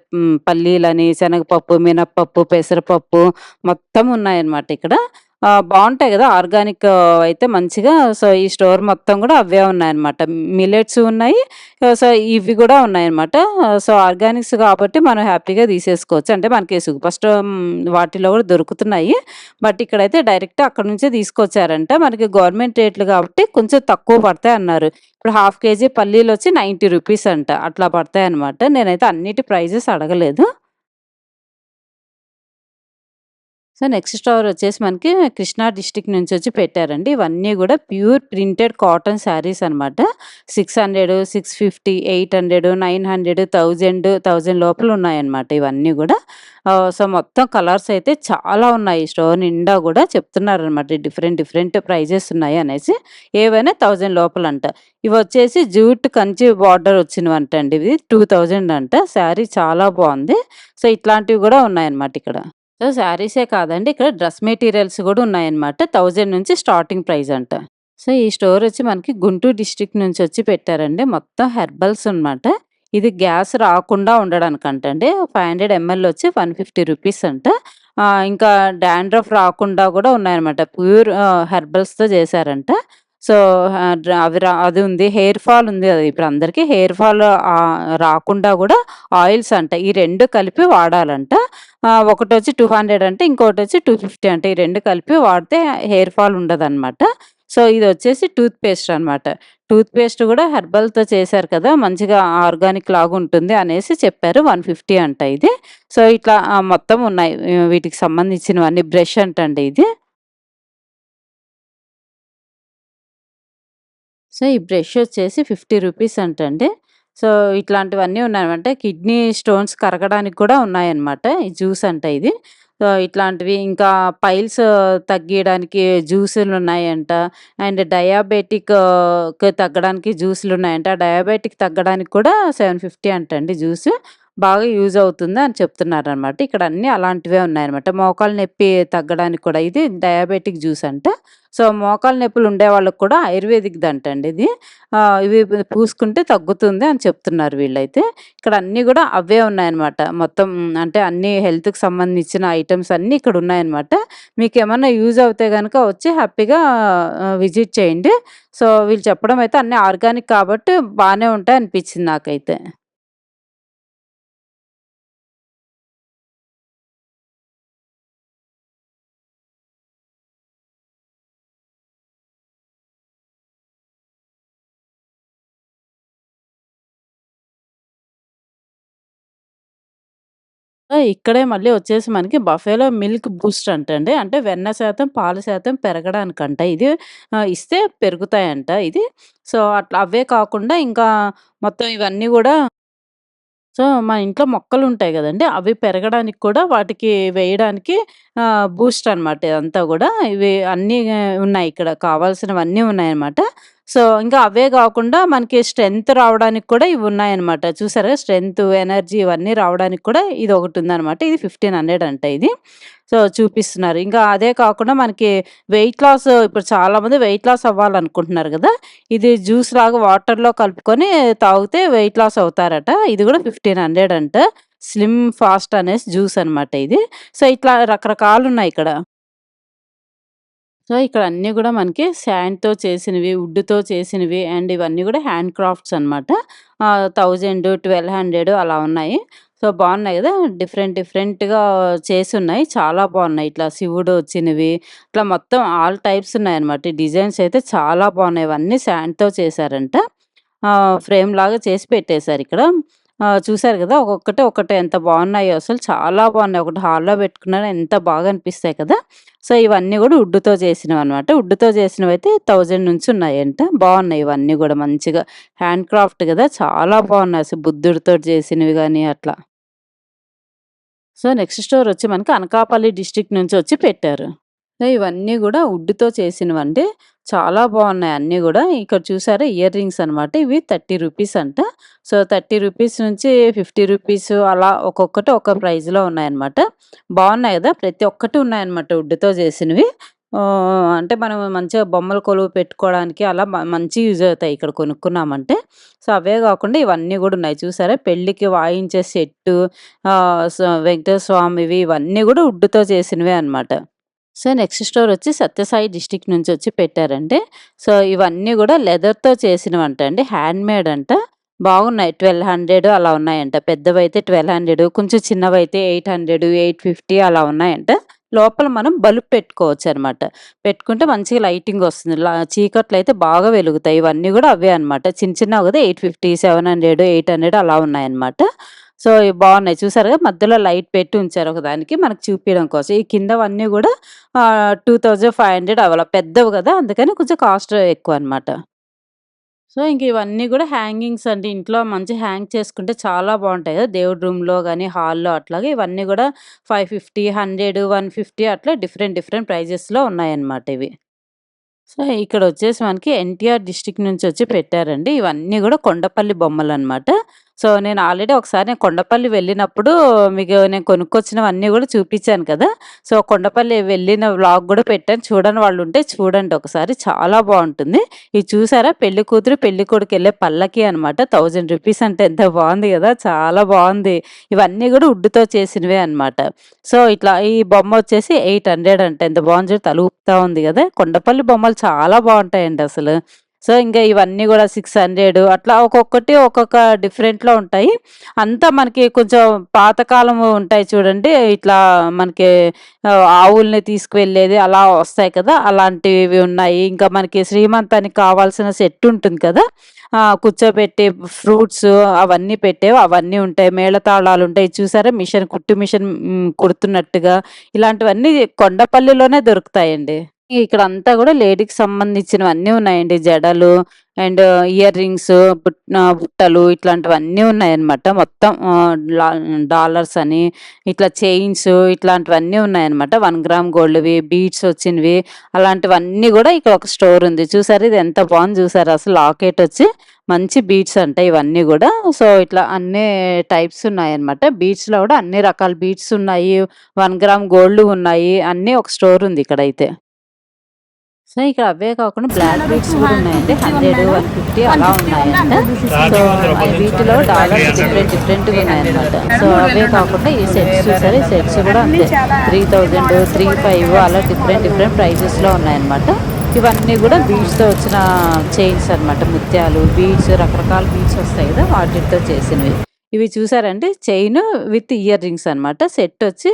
పల్లీలని, శనగపప్పు, మినప్పప్పు పెసరపప్పు మొత్తం ఉన్నాయన్నమాట ఇక్కడ. బాగుంటాయి కదా ఆర్గానిక్ అయితే మంచిగా సో, ఈ స్టోర్ మొత్తం కూడా అవే ఉన్నాయన్నమాట. మిలెట్స్ ఉన్నాయి. సో, ఇవి కూడా ఉన్నాయన్నమాట. సో, ఆర్గానిక్స్ కాబట్టి మనం హ్యాపీగా తీసేసుకోవచ్చు. అంటే మనకి ఫస్ట్ వాటిలో కూడా దొరుకుతున్నాయి. బట్ ఇక్కడైతే డైరెక్ట్ అక్కడి నుంచే తీసుకొచ్చారంట. మనకి గవర్నమెంట్ రేట్లు కాబట్టి కొంచెం తక్కువ పడతాయి అన్నారు ఇప్పుడు హాఫ్ కేజీ పల్లీలు వచ్చి నైంటీ రూపీస్ అంట. అట్లా పడతాయన్నమాట. నేనైతే అన్నిటి ప్రైజెస్ అడగలేదు. సో, నెక్స్ట్ స్టోర్ వచ్చేసి మనకి కృష్ణా డిస్టిక్ నుంచి వచ్చి పెట్టారండి. ఇవన్నీ కూడా ప్యూర్ ప్రింటెడ్ కాటన్ శారీస్ అనమాట six hundred six fifty eight hundred nine hundred thousand thousand లోపల ఉన్నాయన్నమాట ఇవన్నీ కూడా సో, మొత్తం కలర్స్ అయితే చాలా ఉన్నాయి. ఈ స్టోర్ నిండా కూడా చెప్తున్నారనమాట డిఫరెంట్ డిఫరెంట్ ప్రైజెస్ ఉన్నాయి అనేసి. ఏవైనా థౌసండ్ లోపల అంట ఇవి వచ్చేసి జూట్ కంచి బార్డర్ వచ్చినవంటండి ఇవి. 2000 అంట. శారీ చాలా బాగుంది సో, ఇట్లాంటివి కూడా ఉన్నాయన్నమాట ఇక్కడ. సో, శారీసే కాదండి ఇక్కడ డ్రెస్ మెటీరియల్స్ కూడా ఉన్నాయన్నమాట. థౌజండ్ నుంచి స్టార్టింగ్ ప్రైస్ అంట. సో, ఈ స్టోర్ వచ్చి మనకి గుంటూరు డిస్ట్రిక్ట్ నుంచి వచ్చి పెట్టారండి. మొత్తం హెర్బల్స్ అన్నమాట. ఇది గ్యాస్ రాకుండా ఉండడానికి అంటండి ఫైవ్ హండ్రెడ్ ఎంఎల్ వచ్చి 150 రూపీస్ అంట. ఇంకా డాండ్రఫ్ రాకుండా కూడా ఉన్నాయన్నమాట. ప్యూర్ హెర్బల్స్‌తో చేశారంట. సో, అవి రా అది ఉంది. హెయిర్ ఫాల్ ఉంది అది ఇప్పుడు అందరికీ హెయిర్ ఫాల్ రాకుండా కూడా ఆయిల్స్ అంట. ఈ రెండు కలిపి వాడాలంట. ఒకటొచ్చి టూ హండ్రెడ్ అంటే ఇంకోటొచ్చి 250 అంట. ఈ రెండు కలిపి వాడితే హెయిర్ ఫాల్ ఉండదన్నమాట. సో, ఇది వచ్చేసి టూత్ పేస్ట్ అన్నమాట. టూత్ పేస్ట్ కూడా హెర్బల్‌తో చేశారు కదా! మంచిగా ఆర్గానిక్ లాగా ఉంటుంది అనేసి చెప్పారు. 150 అంట ఇది. సో, ఇట్లా మొత్తం ఉన్నాయి. వీటికి సంబంధించినవన్నీ బ్రష్ అంటండి ఇది. సో, ఈ బ్రష్ వచ్చేసి 50 రూపీస్ అంటండి. సో, ఇట్లాంటివన్నీ ఉన్నాయన్నమాట. కిడ్నీ స్టోన్స్ కరగడానికి కూడా ఉన్నాయన్నమాట. ఈ జ్యూస్ అంట ఇది. సో, ఇట్లాంటివి ఇంకా పైల్స్ తగ్గియడానికి జ్యూసులున్నాయంట. అండ్ డయాబెటిక్ తగ్గడానికి జ్యూసులున్నాయంట. డయాబెటిక్ తగ్గడానికి కూడా 750 అంటండి జ్యూస్ బాగా యూజ్ అవుతుంది అని చెప్తున్నారు అనమాట ఇక్కడ అన్నీ అలాంటివే ఉన్నాయన్నమాట. మోకాలు నొప్పి తగ్గడానికి కూడా ఇది డయాబెటిక్ జ్యూస్ అంట. సో, మోకాలు నొప్పులు ఉండే వాళ్ళకి కూడా ఆయుర్వేదిక్‌దంటండి ఇది. ఇవి పూసుకుంటే తగ్గుతుంది అని చెప్తున్నారు వీళ్ళైతే. ఇక్కడ అన్నీ కూడా అవే ఉన్నాయన్నమాట. మొత్తం అంటే అన్ని హెల్త్‌కి సంబంధించిన ఐటమ్స్ అన్నీ ఇక్కడ ఉన్నాయన్నమాట. మీకేమన్నా యూజ్ అవుతే కనుక వచ్చి హ్యాపీగా విజిట్ చేయండి. సో, వీళ్ళు చెప్పడం అయితే అన్నీ ఆర్గానిక్ కాబట్టి బాగానే ఉంటాయి అనిపించింది నాకైతే. ఇక్కడే మళ్ళీ వచ్చేసి మనకి బఫేలో మిల్క్ బూస్ట్ అంటండి. అంటే వెన్న శాతం, పాల శాతం పెరగడానికంట ఇది. ఇస్తే పెరుగుతాయంట ఇది. సో, అట్లా అవే కాకుండా ఇంకా మొత్తం ఇవన్నీ కూడా సో, మన ఇంట్లో మొక్కలు ఉంటాయి కదండి అవి పెరగడానికి కూడా వాటికి వేయడానికి బూస్ట్ అనమాట ఇదంతా కూడా ఇవి అన్నీ ఉన్నాయి ఇక్కడ కావాల్సినవన్నీ ఉన్నాయన్నమాట. సో, ఇంకా అవే కాకుండా మనకి స్ట్రెంత్ రావడానికి కూడా ఇవి ఉన్నాయన్నమాట చూసారా స్ట్రెంత్, ఎనర్జీ ఇవన్నీ రావడానికి కూడా ఇది ఒకటుందనమాట ఇది 1500 అంట ఇది. సో, చూపిస్తున్నారు. ఇంకా అదే కాకుండా మనకి వెయిట్ లాస్ ఇప్పుడు చాలామంది వెయిట్ లాస్ అవ్వాలనుకుంటున్నారు కదా ఇది జ్యూస్ లాగా వాటర్‌లో కలుపుకొని తాగితే వెయిట్ లాస్ అవుతారట. ఇది కూడా ఫిఫ్టీన్ హండ్రెడ్ అంట. స్లిమ్ ఫాస్ట్ అనేసి జ్యూస్ అనమాట ఇది. సో, ఇట్లా రకరకాలు ఉన్నాయి ఇక్కడ. సో, ఇక్కడ అన్నీ కూడా మనకి శాండ్‌తో చేసినవి, వుడ్‌తో చేసినవి అండ్ ఇవన్నీ కూడా హ్యాండ్ క్రాఫ్ట్స్ అనమాట. థౌజండ్ ట్వెల్వ్ హండ్రెడ్ అలా ఉన్నాయి. సో, బాగున్నాయి కదా డిఫరెంట్ డిఫరెంట్‌గా చేసి ఉన్నాయి చాలా బాగున్నాయి ఇట్లా శివుడు వచ్చినవి, ఇట్లా మొత్తం ఆల్ టైప్స్ ఉన్నాయన్నమాట. డిజైన్స్ అయితే చాలా బాగున్నాయి ఇవన్నీ శాండ్‌తో చేశారంట. ఫ్రేమ్ లాగా చేసి పెట్టేశారు ఇక్కడ చూసారు కదా ఒక్కొక్కటి ఒక్కటే ఎంత బాగున్నాయో అసలు చాలా బాగున్నాయి. ఒకటి హాల్‌లో పెట్టుకున్నా ఎంత బాగా అనిపిస్తాయి కదా! సో, ఇవన్నీ కూడా ఉడ్డుతో చేసినవి అనమాట ఉడ్డుతో వుడ్‌తో చేసినవైతే 1000 నుంచి ఉన్నాయంట. బాగున్నాయి ఇవన్నీ కూడా మంచిగా హ్యాండ్ క్రాఫ్ట్ కదా చాలా బాగున్నాయి అసలు బుద్ధుడితో చేసినవి కానీ అట్లా. సో, నెక్స్ట్ స్టోర్ వచ్చి మనకి అనకాపల్లి డిస్ట్రిక్ట్ నుంచి వచ్చి పెట్టారు. ఇవన్నీ కూడా వుడ్‌తో చేసినవండి. చాలా బాగున్నాయి అన్నీ కూడా ఇక్కడ చూసారా ఇయర్ రింగ్స్ అనమాట. ఇవి 30 రూపీస్ అంట. సో, 30 రూపీస్ నుంచి 50 రూపీస్ అలా ఒక్కొక్కటి ఒక్క ప్రైజ్లో ఉన్నాయన్నమాట. బాగున్నాయి కదా ప్రతి ఒక్కటి ఉన్నాయన్నమాట వుడ్‌తో చేసినవి. అంటే మనం మంచిగా బొమ్మలు కొలువు పెట్టుకోవడానికి అలా మంచి యూజ్ అవుతాయి ఇక్కడ కొనుక్కున్నామంటే. సో, అవే కాకుండా ఇవన్నీ కూడా ఉన్నాయి. చూసారా పెళ్ళికి వాయించే సెట్టు వెంకటేశ్వర స్వామివి ఇవన్నీ కూడా వుడ్‌తో చేసినవే అనమాట సో, నెక్స్ట్ స్టోర్ వచ్చి సత్యసాయి డిస్ట్రిక్ట్ నుంచి వచ్చి పెట్టారండి. సో, ఇవన్నీ కూడా లెదర్‌తో చేసినవంట అండి. హ్యాండ్‌మేడ్ అంట. బాగున్నాయి. 1200 అలా ఉన్నాయంట. పెద్దవైతే 1200 కొంచెం చిన్నవైతే 800, 850 అలా ఉన్నాయంట. లోపల మనం బల్బ్ పెట్టుకోవచ్చనమాట. పెట్టుకుంటే మంచిగా లైటింగ్ వస్తుంది. చీకట్లు అయితే బాగా వెలుగుతాయి. ఇవన్నీ కూడా అవే అనమాట చిన్న చిన్నవి గదా! 850, 700, 800 అలా ఉన్నాయన్నమాట. సో, ఇవి బాగున్నాయి. చూసారుగా మధ్యలో లైట్ పెట్టి ఉంచారు ఒకదానికి మనకు చూపించడం కోసం. ఈ కిందవన్నీ గూడా ఆహ్, 2500 అలా పెద్దవి కదా అందుకని కొంచెం కాస్ట్ ఎక్కువ అనమాట సో, ఇంక ఇవన్నీ కూడా హ్యాంగింగ్స్ అండి. ఇంట్లో మంచి హ్యాంగ్ చేసుకుంటే చాలా బాగుంటాయి కదా దేవుడి రూమ్‌లో కానీ హాల్‌లో అట్లాగే ఇవన్నీ కూడా five fifty hundred one fifty అట్లా డిఫరెంట్ డిఫరెంట్ ప్రైజెస్‌లో ఉన్నాయన్నమాట ఇవి. సో, ఇక్కడ వచ్చేసి మనకి ఎన్టీఆర్ డిస్టిక్ నుంచి వచ్చి పెట్టారండి. ఇవన్నీ కూడా కొండపల్లి బొమ్మలు అనమాట సో, నేను ఆల్రెడీ ఒకసారి నేను కొండపల్లి వెళ్ళినప్పుడు మీకు నేను కొనుక్కొచ్చినవన్నీ కూడా చూపించాను కదా! సో, కొండపల్లి వెళ్ళిన వ్లాగ్ కూడా పెట్టాను. చూడని వాళ్ళు ఉంటే చూడండి ఒకసారి చాలా బాగుంటుంది. ఇది చూసారా పెళ్ళి కూతురు, పెళ్ళి కొడుకెళ్ళే పల్లకి అనమాట. థౌజండ్ రూపీస్ అంటే ఎంత బాగుంది కదా చాలా బాగుంది. ఇవన్నీ కూడా ఉడ్డుతో చేసినవే అనమాట సో, ఇట్లా ఈ బొమ్మ వచ్చేసి 800 అంట. ఎంత బాగుంది తలుపుతా తల ఊపుతా ఉంది కదా కొండపల్లి బొమ్మలు చాలా బాగుంటాయండి అసలు. సో, ఇంకా ఇవన్నీ కూడా సిక్స్ హండ్రెడ్ అట్లా ఒక్కొక్కటి ఒక్కొక్క డిఫరెంట్‌లో ఉంటాయి. అంతా మనకి కొంచెం పాతకాలం ఉంటాయి చూడండి. ఇట్లా మనకి ఆవుల్ని తీసుకువెళ్ళేది అలా వస్తాయి కదా! అలాంటివి ఉన్నాయి. ఇంకా మనకి శ్రీమంతానికి కావాల్సిన సెట్ ఉంటుంది కదా! కూర్చోబెట్టే కూర్చోబెట్టి ఫ్రూట్స్ అవన్నీ పెట్టేవి అవన్నీ ఉంటాయి. మేళతాళాలుంటాయి. చూసారా మిషన్ కుట్టు మిషన్ కుడుతున్నట్టుగా ఇలాంటివన్నీ కొండపల్లిలోనే దొరుకుతాయండి. ఇక్కడ అంతా కూడా లేడీకి సంబంధించినవన్నీ ఉన్నాయండి. జడలు అండ్ ఇయర్ రింగ్స్, బుట్టలు ఇట్లాంటివన్నీ ఉన్నాయన్నమాట. మొత్తం లా డాలర్స్ అని ఇట్లా చైన్స్ ఇట్లాంటివన్నీ ఉన్నాయన్నమాట. వన్ గ్రామ్ గోల్డ్‌వి, బీడ్స్ వచ్చినవి అలాంటివన్నీ కూడా ఇక్కడ ఒక స్టోర్ ఉంది. చూసారు ఇది ఎంత బాగుంది చూసారు అసలు లాకెట్ వచ్చి మంచి బీడ్స్ అంట ఇవన్నీ కూడా సో, ఇట్లా అన్ని టైప్స్ ఉన్నాయన్నమాట. బీడ్స్‌లో కూడా అన్ని రకాల బీడ్స్ ఉన్నాయి. వన్ గ్రామ్ గోల్డ్ ఉన్నాయి. అన్నీ ఒక స్టోర్ ఉంది ఇక్కడైతే. సో, ఇక్కడ అవే కాకుండా బ్లాక్ బీట్స్ కూడా ఉన్నాయండి. 100, 150 అలా ఉన్నాయంట. సో, వీటిలో డాలర్స్ డిఫరెంట్ డిఫరెంట్‌గా ఉన్నాయన్నమాట. సో, అవే కాకుండా ఈ సెట్స్ చూసారా సెట్స్ కూడా అంతే 3000, 35 అలా డిఫరెంట్ డిఫరెంట్ ప్రైజెస్‌లో ఉన్నాయన్నమాట. ఇవన్నీ కూడా బీడ్స్‌తో వచ్చిన చైన్స్ అన్నమాట. ముత్యాలు, బీడ్స్ రకరకాల బీడ్స్ వస్తాయి కదా వాటితో చేసినవి. ఇవి చూసారంటే చైన్ విత్ ఇయర్ రింగ్స్ అన్నమాట. సెట్ వచ్చి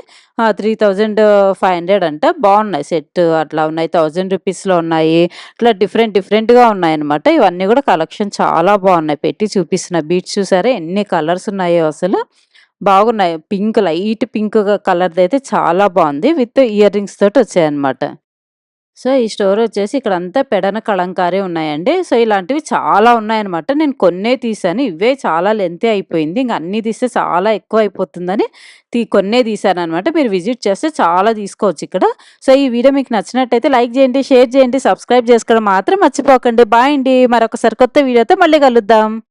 త్రీ థౌజండ్ ఫైవ్ హండ్రెడ్ అంట. బాగున్నాయి సెట్ అట్లా ఉన్నాయి. థౌజండ్ రూపీస్‌లో ఉన్నాయి. ఇట్లా డిఫరెంట్ డిఫరెంట్‌గా ఉన్నాయి అనమాట ఇవన్నీ కూడా కలెక్షన్ చాలా బాగున్నాయి. పెట్టి చూపిస్తున్న బీట్స్ చూసారా ఎన్ని కలర్స్ ఉన్నాయో అసలు. బాగున్నాయి. పింక్ లైట్ పింక్ కలర్ది అయితే చాలా బాగుంది. విత్ ఇయర్ రింగ్స్ తోటి వచ్చాయన్నమాట. సో, ఈ స్టోర్ వచ్చేసి ఇక్కడంతా పెడన కళంకారే ఉన్నాయండి. సో, ఇలాంటివి చాలా ఉన్నాయన్నమాట. నేను కొన్నే తీశాను. ఇవే చాలా లెంతే అయిపోయింది. ఇంక అన్నీ తీస్తే చాలా ఎక్కువ అయిపోతుందని తీ కొన్నే తీశానన్నమాట. మీరు విజిట్ చేస్తే చాలా తీసుకోవచ్చు ఇక్కడ. సో, ఈ వీడియో మీకు నచ్చినట్టయితే లైక్ చేయండి, షేర్ చేయండి, సబ్స్క్రైబ్ చేసుకోవడం మాత్రం మర్చిపోకండి. బాయ్ అండి. మరొకసారి కొత్త వీడియోతో మళ్ళీ కలుద్దాం.